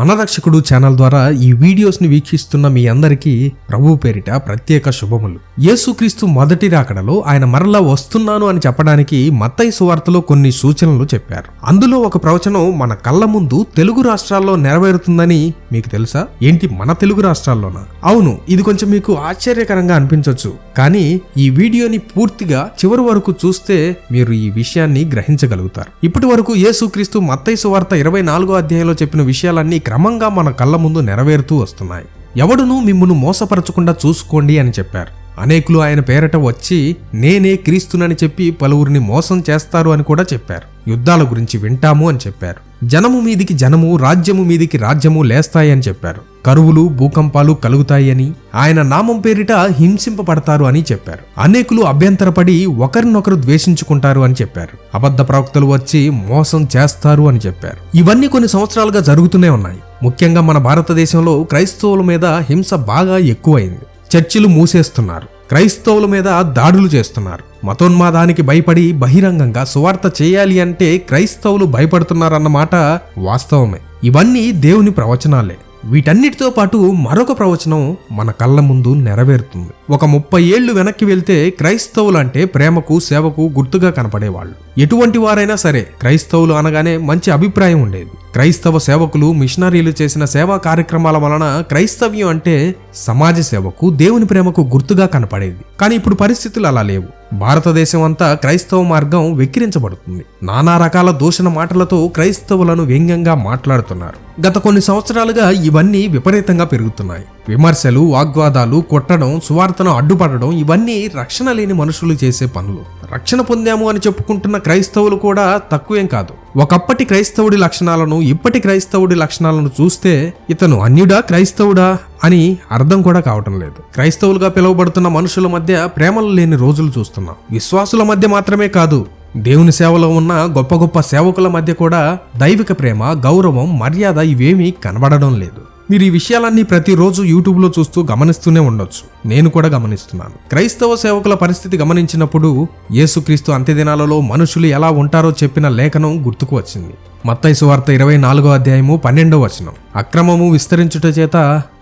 మన రక్షకుడు ఛానల్ ద్వారా ఈ వీడియోస్ని వీక్షిస్తున్న మీ అందరికీ ప్రభు పేరిట ప్రత్యేక శుభములు. యేసుక్రీస్తు మొదటి రాకడలో ఆయన మరలా వస్తున్నాను అని చెప్పడానికి మత్తయి సువార్తలో కొన్ని సూచనలు చెప్పారు. అందులో ఒక ప్రవచనం మన కళ్ళ ముందు తెలుగు రాష్ట్రాల్లో నెరవేరుతుందని మీకు తెలుసా? ఏంటి మన తెలుగు రాష్ట్రాల్లోనా? అవును ఇది కొంచెం మీకు ఆశ్చర్యకరంగా అనిపించవచ్చు కానీ ఈ వీడియోని పూర్తిగా చివరి వరకు చూస్తే మీరు ఈ విషయాన్ని గ్రహించగలుగుతారు. ఇప్పటి వరకు యేసుక్రీస్తు మత్తయి సువార్త ఇరవై నాలుగో అధ్యాయంలో చెప్పిన విషయాలన్నీ క్రమంగా మన కళ్ళ ముందు నెరవేరుతూ వస్తున్నాయి. ఎవడునూ మిమ్మును మోసపరచకుండా చూసుకోండి అని చెప్పారు. అనేకులు ఆయన పేరట వచ్చి నేనే క్రీస్తునని చెప్పి పలువురిని మోసం చేస్తారు అని కూడా చెప్పారు. యుద్ధాల గురించి వింటాము అని చెప్పారు. జనము మీదికి జనము రాజ్యము మీదికి రాజ్యము లేస్తాయి అని చెప్పారు. కరువులు భూకంపాలు కలుగుతాయి అని ఆయన నామం పేరిట హింసింపబడతారు అని చెప్పారు. అనేకులు అభ్యంతరపడి ఒకరినొకరు ద్వేషించుకుంటారు అని చెప్పారు. అబద్ధ ప్రవక్తలు వచ్చి మోసం చేస్తారు అని చెప్పారు. ఇవన్నీ కొన్ని సంవత్సరాలుగా జరుగుతూనే ఉన్నాయి. ముఖ్యంగా మన భారతదేశంలో క్రైస్తవుల మీద హింస బాగా ఎక్కువైంది. చర్చిలు మూసేస్తున్నారు. క్రైస్తవుల మీద దాడులు చేస్తున్నారు. మతోన్మాదానికి భయపడి బహిరంగంగా సువార్త చేయాలి అంటే క్రైస్తవులు భయపడుతున్నారన్నమాట వాస్తవమే. ఇవన్నీ దేవుని ప్రవచనాలే. వీటన్నిటితో పాటు మరొక ప్రవచనం మన కళ్ళ ముందు నెరవేరుతుంది. ఒక ముప్పై ఏళ్ళు వెనక్కి వెళ్తే క్రైస్తవులు అంటే ప్రేమకు సేవకు గుర్తుగా కనపడేవాళ్ళు. ఎటువంటి వారైనా సరే క్రైస్తవులు అనగానే మంచి అభిప్రాయం ఉండేది. క్రైస్తవ సేవకులు మిషనరీలు చేసిన సేవా కార్యక్రమాల వలన క్రైస్తవ్యం అంటే సమాజ సేవకు దేవుని ప్రేమకు గుర్తుగా కనపడేది. కానీ ఇప్పుడు పరిస్థితులు అలా లేవు. భారతదేశం అంతా క్రైస్తవ మార్గం వెక్కిరించబడుతుంది. నానా రకాల దూషణ మాటలతో క్రైస్తవులను వ్యంగ్యంగా మాట్లాడుతున్నారు. గత కొన్ని సంవత్సరాలుగా ఇవన్నీ విపరీతంగా పెరుగుతున్నాయి. విమర్శలు వాగ్వాదాలు కొట్టడం సువార్తను అడ్డుపడడం ఇవన్నీ రక్షణ లేని మనుషులు చేసే పనులు. రక్షణ పొందాము అని చెప్పుకుంటున్న క్రైస్తవులు కూడా తక్కువేం కాదు. ఒకప్పటి క్రైస్తవుడి లక్షణాలను ఇప్పటి క్రైస్తవుడి లక్షణాలను చూస్తే ఇతను అన్యుడా క్రైస్తవుడా అని అర్థం కూడా కావటం లేదు. క్రైస్తవులుగా పిలువబడుతున్న మనుషుల మధ్య ప్రేమలు లేని రోజులు చూస్తున్నాం. విశ్వాసుల మధ్య మాత్రమే కాదు దేవుని సేవలో ఉన్న గొప్ప గొప్ప సేవకుల మధ్య కూడా దైవిక ప్రేమ గౌరవం మర్యాద ఇవేమీ కనబడడం లేదు. మీరు ఈ విషయాలన్నీ ప్రతిరోజు యూట్యూబ్లో చూస్తూ గమనిస్తూనే ఉండొచ్చు. నేను కూడా గమనిస్తున్నాను. క్రైస్తవ సేవకుల పరిస్థితి గమనించినప్పుడు యేసుక్రీస్తు అంత్యదినాలలో మనుషులు ఎలా ఉంటారో చెప్పిన లేఖనం గుర్తుకు వచ్చింది. మత్తైసు వార్త ఇరవై నాలుగో అధ్యాయము పన్నెండో వచనం. అక్రమము విస్తరించుట చేత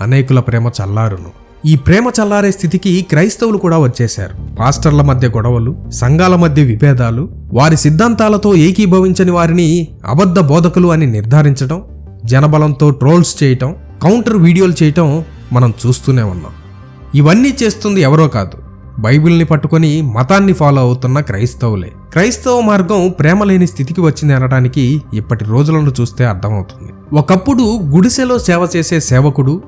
అనేకుల ప్రేమ చల్లారును. ఈ ప్రేమ చల్లారే స్థితికి క్రైస్తవులు కూడా వచ్చేశారు. పాస్టర్ల మధ్య గొడవలు సంఘాల మధ్య విభేదాలు వారి సిద్ధాంతాలతో ఏకీభవించని వారిని అబద్ధ బోధకులు అని నిర్ధారించడం జనబలంతో ట్రోల్స్ చేయటం కౌంటర్ వీడియోలు చేయటం మనం చూస్తూనే ఉన్నాం. ఇవన్నీ చేస్తుంది ఎవరో కాదు. బైబిల్ని పట్టుకొని మతాన్ని ఫాలో అవుతున్న క్రైస్తవులే. క్రైస్తవ మార్గం ప్రేమ లేని స్థితికి వచ్చింది అనడానికి ఇప్పటి రోజులను చూస్తే అర్థమవుతుంది. ఒకప్పుడు గుడిసెలో సేవ చేసే సేవకుడు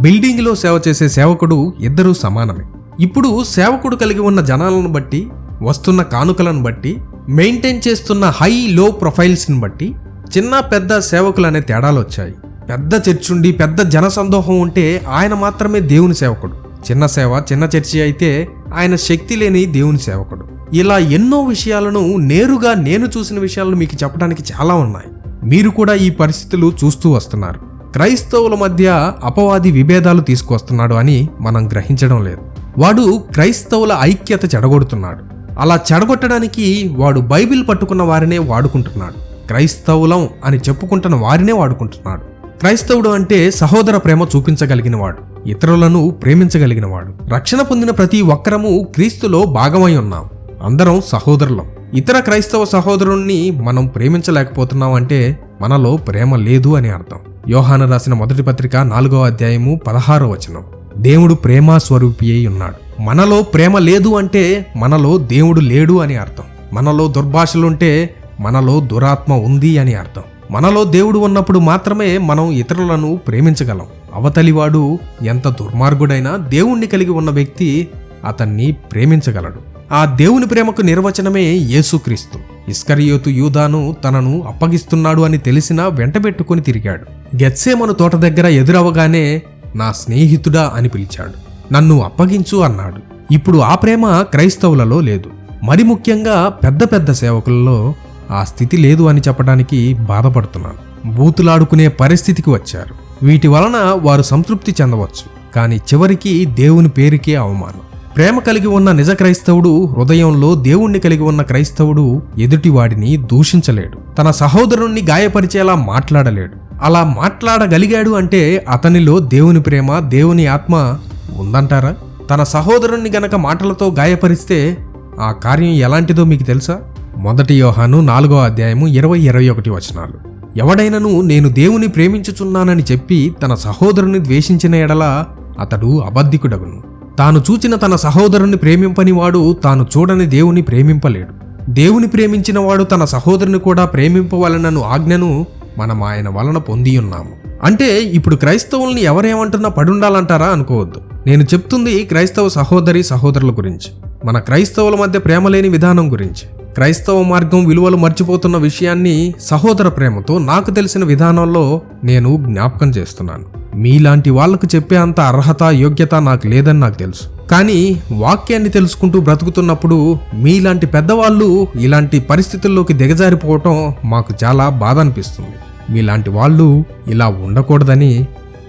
బిల్డింగ్లో సేవ చేసే సేవకుడు ఇద్దరూ సమానమే. ఇప్పుడు సేవకుడు కలిగి ఉన్న జనాలను బట్టి వస్తున్న కానుకలను బట్టి మెయింటైన్ చేస్తున్న హై లో ప్రొఫైల్స్ని బట్టి చిన్న పెద్ద సేవకులు అనే తేడాలు వచ్చాయి. పెద్ద చర్చి ఉండి పెద్ద జనసందోహం ఉంటే ఆయన మాత్రమే దేవుని సేవకుడు. చిన్న సేవ చిన్న చర్చి అయితే ఆయన శక్తి లేని దేవుని సేవకుడు. ఇలా ఎన్నో విషయాలను నేరుగా నేను చూసిన విషయాలను మీకు చెప్పడానికి చాలా ఉన్నాయి. మీరు కూడా ఈ పరిస్థితులు చూస్తూ వస్తున్నారు. క్రైస్తవుల మధ్య అపవాది విభేదాలు తీసుకొస్తున్నాడు అని మనం గ్రహించడం లేదు. వాడు క్రైస్తవుల ఐక్యత చెడగొడుతున్నాడు. అలా చెడగొట్టడానికి వాడు బైబిల్ పట్టుకున్న వారినే వాడుకుంటున్నాడు. క్రైస్తవులం అని చెప్పుకుంటున్న వారినే వాడుకుంటున్నాడు. క్రైస్తవుడు అంటే సహోదర ప్రేమ చూపించగలిగినవాడు ఇతరులను ప్రేమించగలిగినవాడు. రక్షణ పొందిన ప్రతి ఒక్కరము క్రీస్తులో భాగమై ఉన్నాం. అందరం సహోదరులం. ఇతర క్రైస్తవ సహోదరుణ్ణి మనం ప్రేమించలేకపోతున్నాం అంటే మనలో ప్రేమ లేదు అని అర్థం. యోహాన రాసిన మొదటి పత్రిక నాలుగో అధ్యాయము పదహారో వచనం. దేవుడు ప్రేమ స్వరూపి అయి ఉన్నాడు. మనలో ప్రేమ లేదు అంటే మనలో దేవుడు లేడు అని అర్థం. మనలో దుర్భాషలుంటే మనలో దురాత్మ ఉంది అని అర్థం. మనలో దేవుడు ఉన్నప్పుడు మాత్రమే మనం ఇతరులను ప్రేమించగలం. అవతలివాడు ఎంత దుర్మార్గుడైనా దేవుణ్ణి కలిగి ఉన్న వ్యక్తి అతన్ని ప్రేమించగలడు. ఆ దేవుని ప్రేమకు నిర్వచనమే యేసుక్రీస్తు. ఇస్కరియోతు యూదాను తనను అప్పగిస్తున్నాడు అని తెలిసినా వెంటబెట్టుకుని తిరిగాడు. గెత్సేమను తోట దగ్గర ఎదురవగానే నా స్నేహితుడా అని పిలిచాడు. నన్ను అప్పగించు అన్నాడు. ఇప్పుడు ఆ ప్రేమ క్రైస్తవులలో లేదు. మరి ముఖ్యంగా పెద్ద పెద్ద సేవకులలో ఆ స్థితి లేదు అని చెప్పడానికి బాధపడుతున్నాను. బూతులాడుకునే పరిస్థితికి వచ్చారు. వీటి వలన వారు సంతృప్తి చెందవచ్చు కానీ చివరికి దేవుని పేరుకే అవమానం. ప్రేమ కలిగి ఉన్న నిజ క్రైస్తవుడు హృదయంలో దేవుణ్ణి కలిగి ఉన్న క్రైస్తవుడు ఎదుటివాడిని దూషించలేడు. తన సహోదరుణ్ణి గాయపరిచేలా మాట్లాడలేడు. అలా మాట్లాడగలిగాడు అంటే అతనిలో దేవుని ప్రేమ దేవుని ఆత్మ ఉందంటారా? తన సహోదరుణ్ణి గనక మాటలతో గాయపరిస్తే ఆ కార్యం ఎలాంటిదో మీకు తెలుసా? మొదటి యోహాను నాలుగో అధ్యాయము ఇరవై ఇరవై ఒకటి వచనాలు. ఎవడైనను నేను దేవుని ప్రేమించుచున్నానని చెప్పి తన సహోదరుని ద్వేషించిన ఎడల అతడు అబద్ధికుడగును. తాను చూచిన తన సహోదరుని ప్రేమింపని వాడు తాను చూడని దేవుని ప్రేమింపలేడు. దేవుని ప్రేమించిన వాడు తన సహోదరుని కూడా ప్రేమింపవలనను ఆజ్ఞను మనం ఆయన వలన పొంది ఉన్నాము అంటే ఇప్పుడు క్రైస్తవుల్ని ఎవరేమంటున్నా పడుండాలంటారా అనుకోవద్దు. నేను చెప్తుంది క్రైస్తవ సహోదరి సహోదరుల గురించి. మన క్రైస్తవుల మధ్య ప్రేమ లేని విధానం గురించి క్రైస్తవ మార్గం విలువలు మర్చిపోతున్న విషయాన్ని సహోదర ప్రేమతో నాకు తెలిసిన విధానంలో నేను జ్ఞాపకం చేస్తున్నాను. మీలాంటి వాళ్ళకు చెప్పే అంత అర్హత యోగ్యత నాకు లేదని నాకు తెలుసు. కానీ వాక్యాన్ని తెలుసుకుంటూ బ్రతుకుతున్నప్పుడు మీలాంటి పెద్దవాళ్ళు ఇలాంటి పరిస్థితుల్లోకి దిగజారిపోవటం మాకు చాలా బాధ అనిపిస్తుంది. మీలాంటి వాళ్ళు ఇలా ఉండకూడదని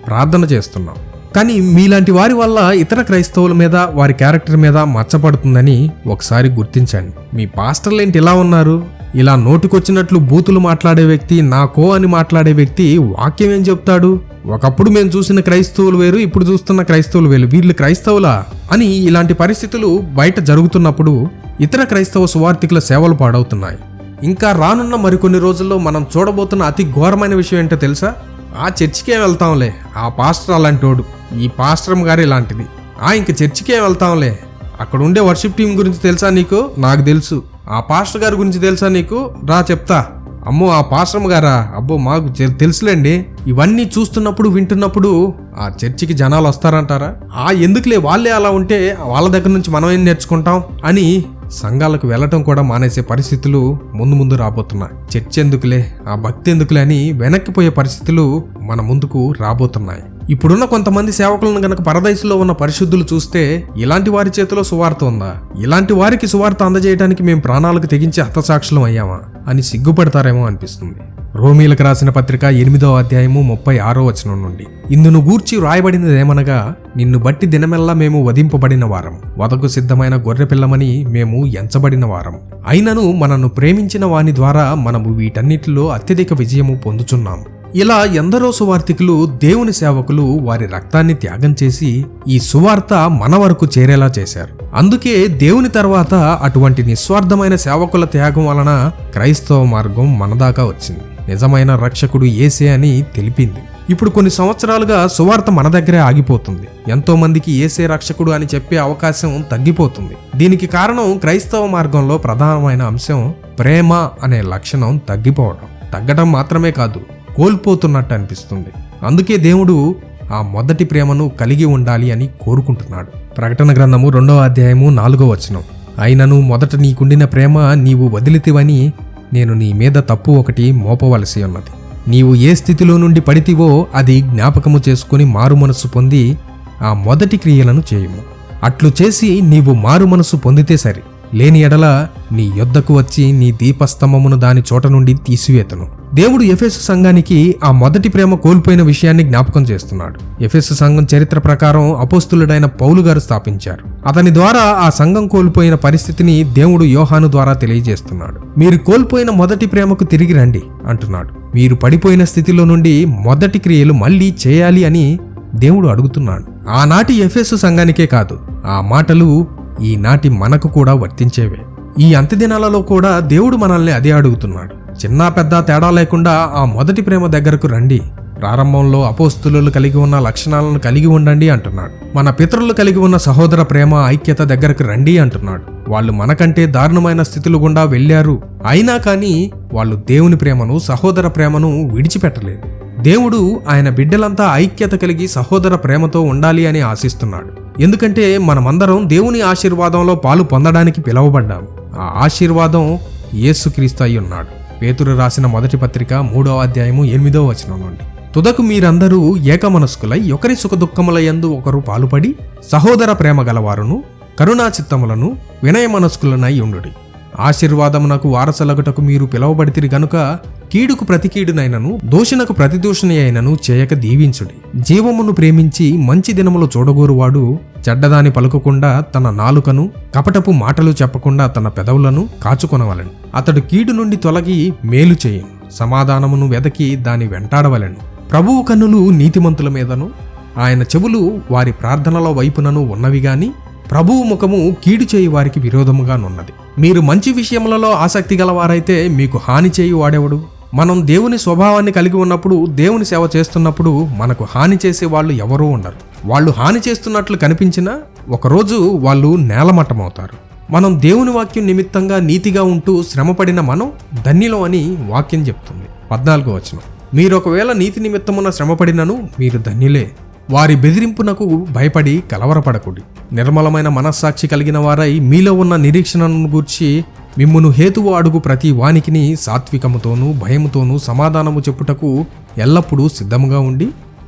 ప్రార్థన చేస్తున్నాం. కానీ మీలాంటి వారి వల్ల ఇతర క్రైస్తవుల మీద వారి క్యారెక్టర్ మీద మచ్చపడుతుందని ఒకసారి గుర్తించండి. మీ పాస్టర్లు ఏంటి ఇలా ఉన్నారు? ఇలా నోటికొచ్చినట్లు బూతులు మాట్లాడే వ్యక్తి నాకో అని మాట్లాడే వ్యక్తి వాక్యం ఏం చెప్తాడు? ఒకప్పుడు మేము చూసిన క్రైస్తవులు వేరు ఇప్పుడు చూస్తున్న క్రైస్తవులు వేరు. వీళ్ళు క్రైస్తవులా? అని ఇలాంటి పరిస్థితులు బయట జరుగుతున్నప్పుడు ఇతర క్రైస్తవ సువార్థికుల సేవలు పాడవుతున్నాయి. ఇంకా రానున్న మరికొన్ని రోజుల్లో మనం చూడబోతున్న అతి ఘోరమైన విషయం ఏంటో తెలుసా? ఆ చర్చికే వెళ్తాంలే. ఆ పాస్టర్ అలాంటోడు. ఈ పాస్టర్ గారు ఇలాంటిది ఆ ఇంక చర్చికే వెళ్తాంలే. అక్కడ ఉండే వర్షిప్ టీం గురించి తెలుసా నీకు? నాకు తెలుసు. ఆ పాస్టర్ గారి గురించి తెలుసా నీకు? రా చెప్తా. అమ్మో ఆ పాశ్రమ గారా? అబ్బో మాకు తెలుసులేండి. ఇవన్నీ చూస్తున్నప్పుడు వింటున్నప్పుడు ఆ చర్చికి జనాలు వస్తారంటారా? ఆ ఎందుకులే? వాళ్ళే అలా ఉంటే వాళ్ళ దగ్గర నుంచి మనం ఏం నేర్చుకుంటాం? అని సంఘాలకు వెళ్ళటం కూడా మానేసే పరిస్థితులు ముందు ముందు రాబోతున్నాయి. చర్చ్ ఎందుకులే? ఆ భక్తి ఎందుకులే అని వెనక్కిపోయే పరిస్థితులు మన ముందుకు రాబోతున్నాయి. ఇప్పుడున్న కొంతమంది సేవకులను గనక పరదైసులో ఉన్న పరిశుద్ధులు చూస్తే ఇలాంటి వారి చేతిలో సువార్త ఉందా? ఇలాంటి వారికి సువార్త అందజేయడానికి మేము ప్రాణాలకు తెగించి హతసాక్షులం అయ్యామా? అని సిగ్గుపడతారేమో అనిపిస్తుంది. రోమీలకు రాసిన పత్రిక ఎనిమిదో అధ్యాయము ముప్పై ఆరో వచనం నుండి. ఇందును గూర్చి వ్రాయబడినదేమనగా నిన్ను బట్టి దినమెల్లా మేము వధింపబడిన వారం వదకు సిద్ధమైన గొర్రె పిల్లమని మేము ఎంచబడిన వారం అయినను మనను ప్రేమించిన వాని ద్వారా మనము వీటన్నిటిలో అత్యధిక విజయము పొందుచున్నాము. ఇలా ఎందరో సువార్థికులు దేవుని సేవకులు వారి రక్తాన్ని త్యాగం చేసి ఈ సువార్త మన వరకు చేరేలా చేశారు. అందుకే దేవుని తర్వాత అటువంటి నిస్వార్థమైన సేవకుల త్యాగం వలన క్రైస్తవ మార్గం మనదాకా వచ్చింది. నిజమైన రక్షకుడు ఏసే అని తెలిపింది. ఇప్పుడు కొన్ని సంవత్సరాలుగా సువార్త మన దగ్గరే ఆగిపోతుంది. ఎంతో మందికి ఏసే రక్షకుడు అని చెప్పే అవకాశం తగ్గిపోతుంది. దీనికి కారణం క్రైస్తవ మార్గంలో ప్రధానమైన అంశం ప్రేమ అనే లక్షణం తగ్గిపోవడం. తగ్గడం మాత్రమే కాదు కోల్పోతున్నట్టు అనిపిస్తుంది. అందుకే దేవుడు ఆ మొదటి ప్రేమను కలిగి ఉండాలి అని కోరుకుంటున్నాడు. ప్రకటన గ్రంథము రెండవ అధ్యాయము నాలుగో వచనం. అయినను మొదట నీకుండిన ప్రేమ నీవు వదిలితివని నేను నీ మీద తప్పు ఒకటి మోపవలసి ఉన్నది. నీవు ఏ స్థితిలో నుండి పడితివో అది జ్ఞాపకము చేసుకుని మారు మనస్సు పొంది ఆ మొదటి క్రియలను చేయము. అట్లు చేసి నీవు మారు మనస్సు పొందితే సరి. లేని ఎడల నీ యొద్దకు వచ్చి నీ దీపస్తంభమును దాని చోట నుండి తీసివేతను. దేవుడు ఎఫెస్ సంఘానికి ఆ మొదటి ప్రేమ కోల్పోయిన విషయాన్ని జ్ఞాపకం చేస్తున్నాడు. ఎఫెస్ సంఘం చరిత్ర ప్రకారం అపోస్తులుడైన పౌలు గారు స్థాపించారు. అతని ద్వారా ఆ సంఘం కోల్పోయిన పరిస్థితిని దేవుడు యోహాను ద్వారా తెలియజేస్తున్నాడు. మీరు కోల్పోయిన మొదటి ప్రేమకు తిరిగి రండి అంటున్నాడు. మీరు పడిపోయిన స్థితిలో నుండి మొదటి క్రియలు మళ్ళీ చేయాలి అని దేవుడు అడుగుతున్నాడు. ఆనాటి ఎఫెస్ సంఘానికే కాదు ఆ మాటలు ఈనాటి మనకు కూడా వర్తించేవే. ఈ అంత్యదినాలలో కూడా దేవుడు మనల్ని అదే అడుగుతున్నాడు. చిన్న పెద్ద తేడా లేకుండా ఆ మొదటి ప్రేమ దగ్గరకు రండి. ప్రారంభంలో అపోస్తులు కలిగి ఉన్న లక్షణాలను కలిగి ఉండండి అంటున్నాడు. మన పితరులు కలిగి ఉన్న సహోదర ప్రేమ ఐక్యత దగ్గరకు రండి అంటున్నాడు. వాళ్ళు మనకంటే దారుణమైన స్థితులు గుండా వెళ్ళారు. అయినా కానీ వాళ్ళు దేవుని ప్రేమను సహోదర ప్రేమను విడిచిపెట్టలేదు. దేవుడు ఆయన బిడ్డలంతా ఐక్యత కలిగి సహోదర ప్రేమతో ఉండాలి అని ఆశిస్తున్నాడు. ఎందుకంటే మనమందరం దేవుని ఆశీర్వాదంలో పాలు పొందడానికి పిలువబడ్డాం. ఆ ఆశీర్వాదం యేసుక్రీస్తు అయి ఉన్నాడు. పేతురు రాసిన మొదటి పత్రిక మూడవ అధ్యాయము ఎనిమిదవ వచనం నుండి. తుదకు మీరందరూ ఏకమనస్కులై ఒకరి సుఖదుఖములయందు ఒకరు పాలుపడి సహోదర ప్రేమ గలవారును కరుణా చిత్తములను వినయ మనస్కులనై ఉండుడి. ఆశీర్వాదమునకు వారసలగుటకు మీరు పిలువబడితిరి గనుక కీడుకు ప్రతికీడునైనను దోషణకు దోషునకు అయినను చేయక దీవించుడి. జీవమును ప్రేమించి మంచి దినములు చూడగోరువాడు చెడ్డదాని పలుకకుండా తన నాలుకను కపటపు మాటలు చెప్పకుండా తన పెదవులను కాచుకొనవలను. అతడు కీడు నుండి తొలగి మేలు చేయను. సమాధానమును వెదకి దాని వెంటాడవలను. ప్రభువు కన్నులు నీతిమంతుల మీదను ఆయన చెవులు వారి ప్రార్థనల వైపునను ఉన్నవి గాని ప్రభువు ముఖము కీడు చేయి వారికి విరోధముగానున్నది. మీరు మంచి విషయములలో ఆసక్తి గలవారైతే మీకు హాని చేయి వాడెవడు? మనం దేవుని స్వభావాన్ని కలిగి ఉన్నప్పుడు దేవుని సేవ చేస్తున్నప్పుడు మనకు హాని చేసే వాళ్ళు ఎవరూ ఉండరు. వాళ్ళు హాని చేస్తున్నట్లు కనిపించినా ఒకరోజు వాళ్ళు నేలమట్టమవుతారు. మనం దేవుని వాక్యం నిమిత్తంగా నీతిగా ఉంటూ శ్రమపడిన మనం ధన్యులం అని వాక్యం చెప్తుంది. పద్నాలుగో వచనం. మీరు ఒకవేళ నీతి నిమిత్తమున శ్రమపడినను మీరు ధన్యులే. వారి బెదిరింపునకు భయపడి కలవరపడకుడి. నిర్మలమైన మనస్సాక్షి కలిగిన వారై మీలో ఉన్న నిరీక్షణను గూర్చి మిమ్మును హేతువు అడుగు ప్రతి వానికిని సాత్వికముతోనూ భయముతోనూ సమాధానము చెప్పుటకు ఎల్లప్పుడూ సిద్ధముగా ఉండి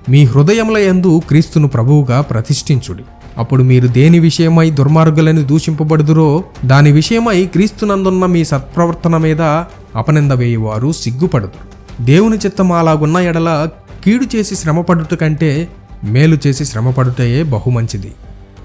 మీ హృదయముల యందు క్రీస్తును ప్రభువుగా ప్రతిష్ఠించుడి. అప్పుడు మీరు దేని విషయమై దుర్మార్గులని దూషింపబడుదురో దాని విషయమై క్రీస్తునందున్న మీ సత్ప్రవర్తన మీద అపనింద వేయువారు సిగ్గుపడదు దేవుని చిత్తం అలాగున్న ఎడల కీడు చేసి శ్రమపడుట కంటే మేలు చేసి శ్రమపడుటయే బహుమంచిది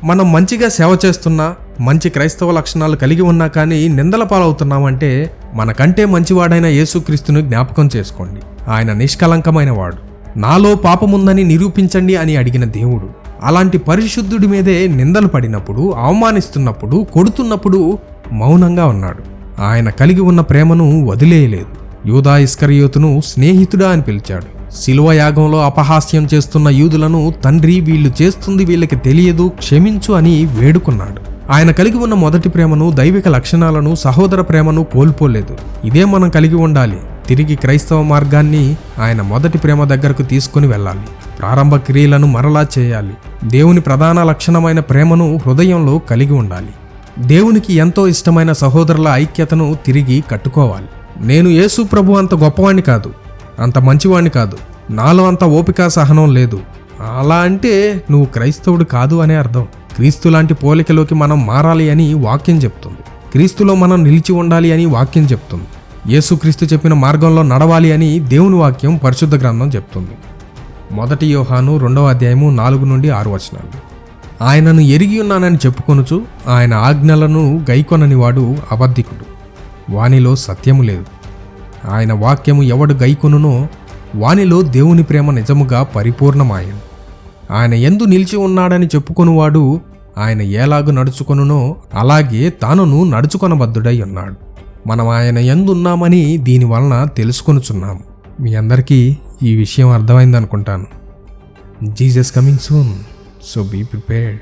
మనం మంచిగా సేవ చేస్తున్నా మంచి క్రైస్తవ లక్షణాలు కలిగి ఉన్నా కానీ నిందల పాలవుతున్నామంటే మనకంటే మంచివాడైన యేసుక్రీస్తును జ్ఞాపకం చేసుకోండి. ఆయన నిష్కలంకమైన వాడు. నాలో పాపముందని నిరూపించండి అని అడిగిన దేవుడు. అలాంటి పరిశుద్ధుడి మీదే నిందలు పడినప్పుడు అవమానిస్తున్నప్పుడు కొడుతున్నప్పుడు మౌనంగా ఉన్నాడు. ఆయన కలిగి ఉన్న ప్రేమను వదిలేయలేదు. యూదా ఇస్కరియోతును స్నేహితుడా అని పిలిచాడు. శిలువ యాగంలో అపహాస్యం చేస్తున్న యూదులను తండ్రి వీళ్ళు చేస్తుంది వీళ్ళకి తెలియదు క్షమించు అని వేడుకున్నాడు. ఆయన కలిగి ఉన్న మొదటి ప్రేమను దైవిక లక్షణాలను సహోదర ప్రేమను కోల్పోలేదు. ఇదే మనం కలిగి ఉండాలి. తిరిగి క్రైస్తవ మార్గాన్ని ఆయన మొదటి ప్రేమ దగ్గరకు తీసుకుని వెళ్ళాలి. ప్రారంభ క్రియలను మరలా చేయాలి. దేవుని ప్రధాన లక్షణమైన ప్రేమను హృదయంలో కలిగి ఉండాలి. దేవునికి ఎంతో ఇష్టమైన సహోదరుల ఐక్యతను తిరిగి కట్టుకోవాలి. నేను యేసు ప్రభు అంత గొప్పవాణ్ణి కాదు అంత మంచివాణ్ణి కాదు. నాలో అంత ఓపిక సహనం లేదు. అలా అంటే నువ్వు క్రైస్తవుడు కాదు అనే అర్థం. క్రీస్తు లాంటి పోలికలోకి మనం మారాలి అని వాక్యం చెప్తుంది. క్రీస్తులో మనం నిలిచి ఉండాలి అని వాక్యం చెప్తుంది. యేసుక్రీస్తు చెప్పిన మార్గంలో నడవాలి అని దేవుని వాక్యం పరిశుద్ధ గ్రంథం చెప్తుంది. మొదటి యోహాను రెండవ అధ్యాయము నాలుగు నుండి ఆరు వచనాలు. ఆయనను ఎరిగి ఉన్నానని చెప్పుకొనుచు ఆయన ఆజ్ఞలను గైకొనని వాడు అబద్ధికుడు. వానిలో సత్యము లేదు. ఆయన వాక్యము ఎవడు గైకొనునో వానిలో దేవుని ప్రేమ నిజముగా పరిపూర్ణమాయను. ఆయన ఎందు నిలిచి ఉన్నాడని చెప్పుకొనువాడు ఆయన ఏలాగు నడుచుకొనునో అలాగే తానును నడుచుకొనబద్ధుడై ఉన్నాడు. మనం ఆయన ఎందున్నామని దీని వలన తెలుసుకొనుచున్నాము మీ అందరికీ ఈ విషయం అర్థమైందనుకుంటాను. Jesus coming soon so be prepared.